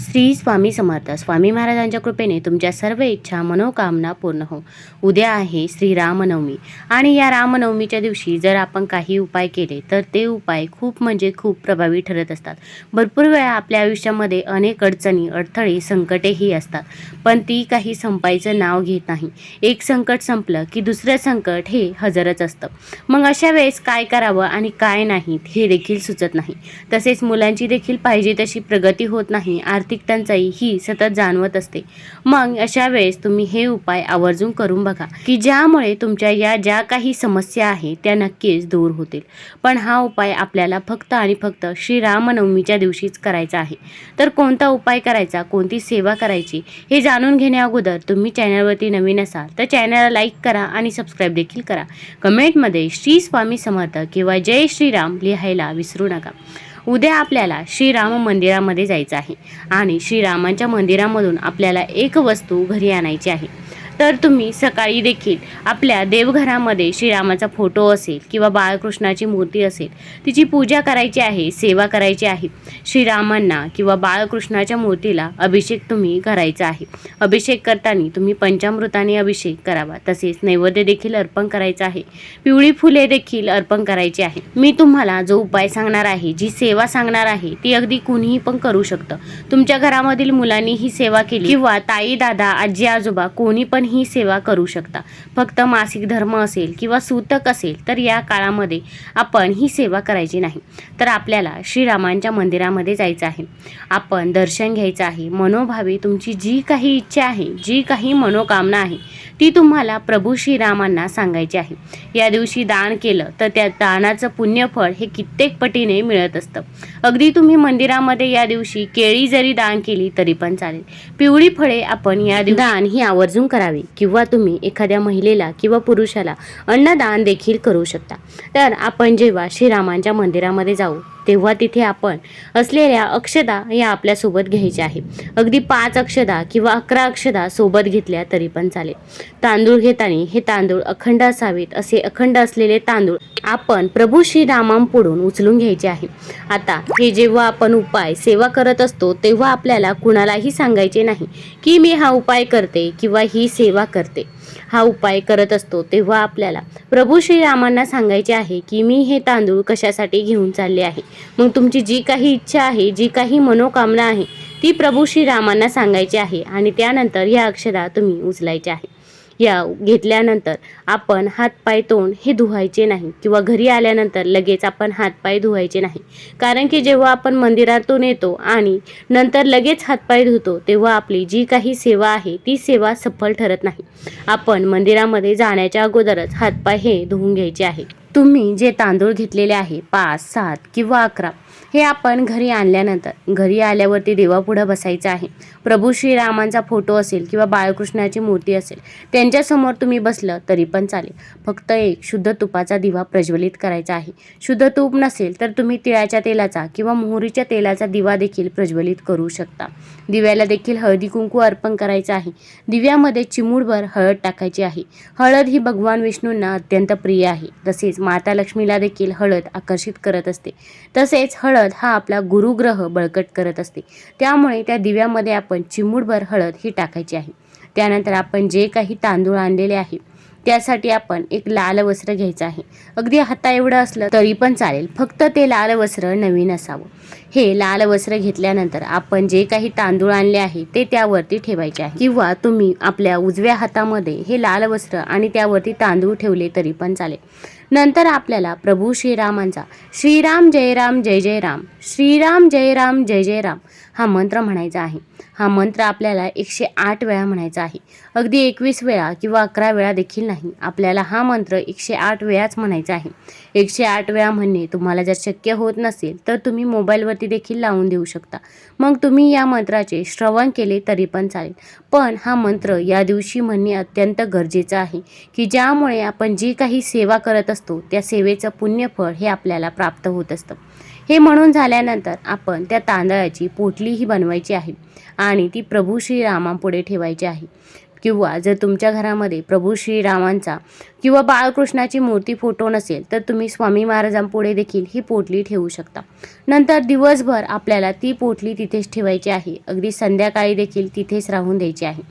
श्री स्वामी समर्थ. स्वामी महाराजांच्या कृपेने तुमच्या सर्व इच्छा मनोकामना पूर्ण हो. उद्या आहे श्री रामनवमी. आणि या रामनवमीच्या दिवशी जर आपण काही उपाय केले तर ते उपाय खूप म्हणजे खूप प्रभावी ठरत असतात. भरपूर वेळा आपल्या आयुष्यामध्ये अनेक अडचणी अडथळे संकटेही असतात. पण ती काही संपायचं नाव घेत नाही. एक संकट संपलं की दुसरं संकट हे हजरच असतं. मग अशा वेळेस काय करावं आणि काय नाही हे देखील सुचत नाही. तसेच मुलांची देखील पाहिजे तशी प्रगती होत नाही आर्थिक टंचाई ही सतत जाणवत असते. मग अशा वेळेस तुम्ही हे उपाय आवर्जून करून बघा की ज्यामुळे तुमच्या या ज्या काही समस्या आहेत त्या नक्कीच दूर होतील. पण हा उपाय आपल्याला फक्त आणि फक्त श्रीरामनवमीच्या दिवशीच करायचा आहे. तर कोणता उपाय करायचा कोणती सेवा करायची हे जाणून घेण्या अगोदर तुम्ही चॅनलवरती नवीन असाल तर चॅनलला लाईक करा आणि सबस्क्राईब देखील करा. कमेंटमध्ये श्री स्वामी समर्थ किंवा जय श्रीराम लिहायला विसरू नका. उद्या आपल्याला श्रीराम मंदिरामध्ये जायचं आहे. आणि श्रीरामांच्या मंदिरामधून आपल्याला एक वस्तू घरी आणायची आहे. तर तुम्ही सकाळी देखील आपल्या देवघरामध्ये श्रीरामाचा फोटो असेल किंवा बाळकृष्णाची मूर्ती असेल तिची पूजा करायची आहे सेवा करायची आहे श्रीरामांना किंवा बाळकृष्णाच्या मूर्तीला अभिषेक तुम्ही करायचा आहे. अभिषेक करताना तुम्ही पंचामृताने अभिषेक करावा तसेच नैवेद्य देखील अर्पण करायचं आहे. पिवळी फुले देखील अर्पण करायची आहे. मी तुम्हाला जो उपाय सांगणार आहे जी सेवा सांगणार आहे ती अगदी कुणीही पण करू शकतं. तुमच्या घरामधील मुलांनी ही सेवा केली किंवा ताई दादा आजी आजोबा कोणी पण ही सेवा करू शकता. फक्त मासिक धर्म असेल किंवा सूतक असेल तर या काळामध्ये आपण ही सेवा करायची नाही. तर आपल्याला श्रीरामांच्या मंदिरामध्ये जायचं आहे. आपण दर्शन घ्यायचं आहे. मनोभावे तुमची जी काही इच्छा आहे जी काही मनोकामना आहे ती तुम्हाला प्रभू श्रीरामांना सांगायची आहे. या दिवशी दान केलं तर त्या दानाचं पुण्यफळ हे कित्येक पटीने मिळत असतं. अगदी तुम्ही मंदिरामध्ये या दिवशी केळी जरी दान केली तरी पण चालेल. पिवळी फळे आपण या दान ही आवर्जून करावी. किंवा तुम्ही एखाद्या महिलेला किंवा पुरुषाला अन्नदान देखील करू शकता. तर आपण जेव्हा श्रीरामांच्या मंदिरामध्ये जाऊ तेव्हा तिथे आपण असलेल्या अक्षदा या आपल्यासोबत घ्यायच्या आहे. अगदी पाच अक्षदा किंवा अकरा अक्षदा सोबत घेतल्या तरी पण चालेल. तांदूळ घेताना हे तांदूळ अखंड असावेत असे अखंड असलेले तांदूळ आपण प्रभू श्रीरामांपुढून उचलून घ्यायचे आहे. आता हे जेव्हा आपण उपाय सेवा करत असतो तेव्हा आपल्याला कुणालाही सांगायचे नाही की मी हा उपाय करते किंवा ही सेवा करते. हा उपाय करत असतो तेव्हा आपल्याला प्रभू श्रीरामांना सांगायचे आहे की मी हे तांदूळ कशासाठी घेऊन चालले आहे? मग तुमची जी काही इच्छा आहे जी काही मनोकामना आहे ती प्रभू श्रीरामांना सांगायची आहे आणि त्यानंतर या अक्षरा तुम्ही उचलायच्या आहे. या घेतल्यानंतर आपण हातपाय तोंड हे धुवायचे नाही किंवा घरी आल्यानंतर लगेच आपण हातपाय धुवायचे नाही. कारण की जेव्हा आपण मंदिरातून येतो आणि नंतर लगेच हातपाय धुतो तेव्हा आपली जी काही सेवा आहे ती सेवा सफल ठरत नाही. आपण मंदिरामध्ये जाण्याच्या अगोदरच हातपाय हे धुवून घ्यायचे आहे. तुम्ही जे तांदूळ घेतलेले आहे पाच सात किंवा अकरा हे आपण घरी आणल्यानंतर घरी आल्यावरती देवापुढं बसायचं आहे. प्रभू श्रीरामांचा फोटो असेल किंवा बाळकृष्णाची मूर्ती असेल त्यांच्यासमोर तुम्ही बसलं तरी पण चालेल. फक्त एक शुद्ध तुपाचा दिवा प्रज्वलित करायचा आहे. शुद्ध तूप नसेल तर तुम्ही तिळाच्या तेलाचा किंवा मोहरीच्या तेलाचा दिवा देखील प्रज्वलित करू शकता. दिव्याला देखील हळदी कुंकू अर्पण करायचं आहे. दिव्यामध्ये चिमूडभर हळद टाकायची आहे. हळद ही भगवान विष्णूंना अत्यंत प्रिय आहे. तसेच माता लक्ष्मीला देखील हळद आकर्षित करत असते. तसेच हळद हा आपला गुरुग्रह बळकट करत असते. त्यामुळे त्या दिव्यामध्ये आपण चिमूडभर हळद ही टाकायची आहे. त्यानंतर आपण जे काही तांदूळ आणलेले आहे त्यासाठी आपण एक लाल वस्त्र घ्यायचं आहे. अगदी हाता एवढं असलं तरी पण चालेल फक्त ते लाल वस्त्र नवीन असावं. हे लाल वस्त्र घेतल्यानंतर आपण जे काही तांदूळ आणले आहे ते त्यावरती ठेवायचे आहे. किंवा तुम्ही आपल्या उजव्या हातामध्ये हे लाल वस्त्र आणि त्यावरती तांदूळ ठेवले तरी पण चालेल. नंतर आपल्याला प्रभू श्रीरामांचा श्रीराम जय राम जय जय राम. श्रीराम जय राम जय जय राम. हा मंत्र म्हणायचा आहे. हा मंत्र आपल्याला एकशे आठ वेळा म्हणायचा आहे. अगदी एकवीस वेळा किंवा अकरा वेळा देखील नाही. आपल्याला हा मंत्र एकशे आठ वेळाच म्हणायचा आहे. एकशे आठ वेळा म्हणणे तुम्हाला जर शक्य होत नसेल तर तुम्ही मोबाईलवरती देखील लावून देऊ शकता. मग तुम्ही या मंत्राचे श्रवण केले तरी पण चालेल. पण हा मंत्र या दिवशी म्हणणे अत्यंत गरजेचं आहे की ज्यामुळे आपण जी काही सेवा करत असतो त्या सेवेचं पुण्यफळ हे आपल्याला प्राप्त होत असतं. हे म्हणून झाल्यानंतर आपण त्या तांदळाची पोटली ही बनवायची आहे आणि ती प्रभू श्रीरामापुढे ठेवायची आहे. किंवा जर तुमच्या घरामध्ये प्रभू श्रीरामांचा किंवा बाळकृष्णाची मूर्ती फोटो नसेल तर तुम्ही स्वामी महाराजांपुढे देखील ही पोटली ठेवू शकता. नंतर दिवसभर आपल्याला ती पोटली तिथेच ठेवायची आहे. अगदी संध्याकाळी देखील तिथेच राहून द्यायची आहे.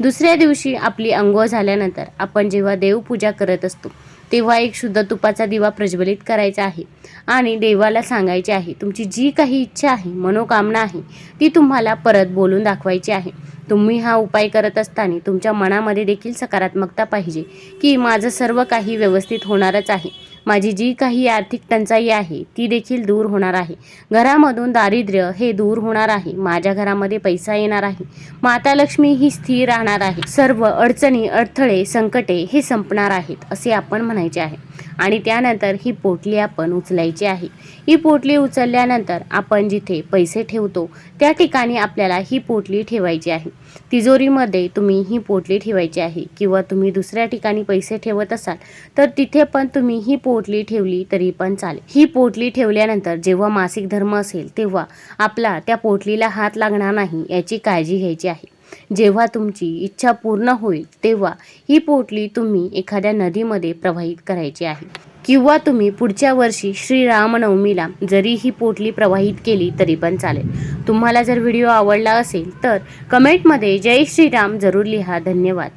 दुसऱ्या दिवशी आपली अंघोळ झाल्यानंतर आपण जेव्हा देवपूजा करत असतो तेव्हा एक शुद्ध तुपाचा दिवा प्रज्वलित करायचा आहे आणि देवाला सांगायचे आहे तुमची जी काही इच्छा आहे मनोकामना आहे ती तुम्हाला परत बोलून दाखवायची आहे. तुम्ही हा उपाय करत असताना तुमच्या मनामध्ये देखील सकारात्मकता पाहिजे की माझं सर्व काही व्यवस्थित होणारच आहे. माझी जी काही आर्थिक टंचाई आहे ती देखील दूर होणार आहे. घरामधून दारिद्र्य हे दूर होणार आहे. माझ्या घरामध्ये पैसा येणार आहे. माता लक्ष्मी ही स्थिर राहणार आहे. सर्व अडचणी अडथळे संकटे हे संपणार आहेत असे आपण म्हणायचे आहे. आणि त्यानंतर ही पोटली आपण उचलायची आहे. ही पोटली उचलल्यानंतर आपण जिथे पैसे ठेवतो त्या ठिकाणी आपल्याला ही पोटली ठेवायची आहे. तिजोरीमध्ये तुम्ही ही पोटली ठेवायची आहे किंवा तुम्ही दुसऱ्या ठिकाणी पैसे ठेवत असाल तर तिथे पण तुम्ही ही पोटली ठेवली तरी पण चालेल. ही पोटली ठेवल्यानंतर जेव्हा मासिक धर्म असेल तेव्हा आपला त्या पोटलीला हात लागणार नाही याची काळजी घ्यायची आहे. जेव्हा तुमची इच्छा पूर्ण होईल तेव्हा ही पोटली तुम्ही एखाद्या नदीमध्ये प्रवाहित करायची आहे. किंवा तुम्ही पुढच्या वर्षी श्रीरामनवमीला जरी ही पोटली प्रवाहित केली तरी पण चालेल. तुम्हाला जर व्हिडिओ आवडला असेल तर कमेंटमध्ये जय श्रीराम जरूर लिहा. धन्यवाद.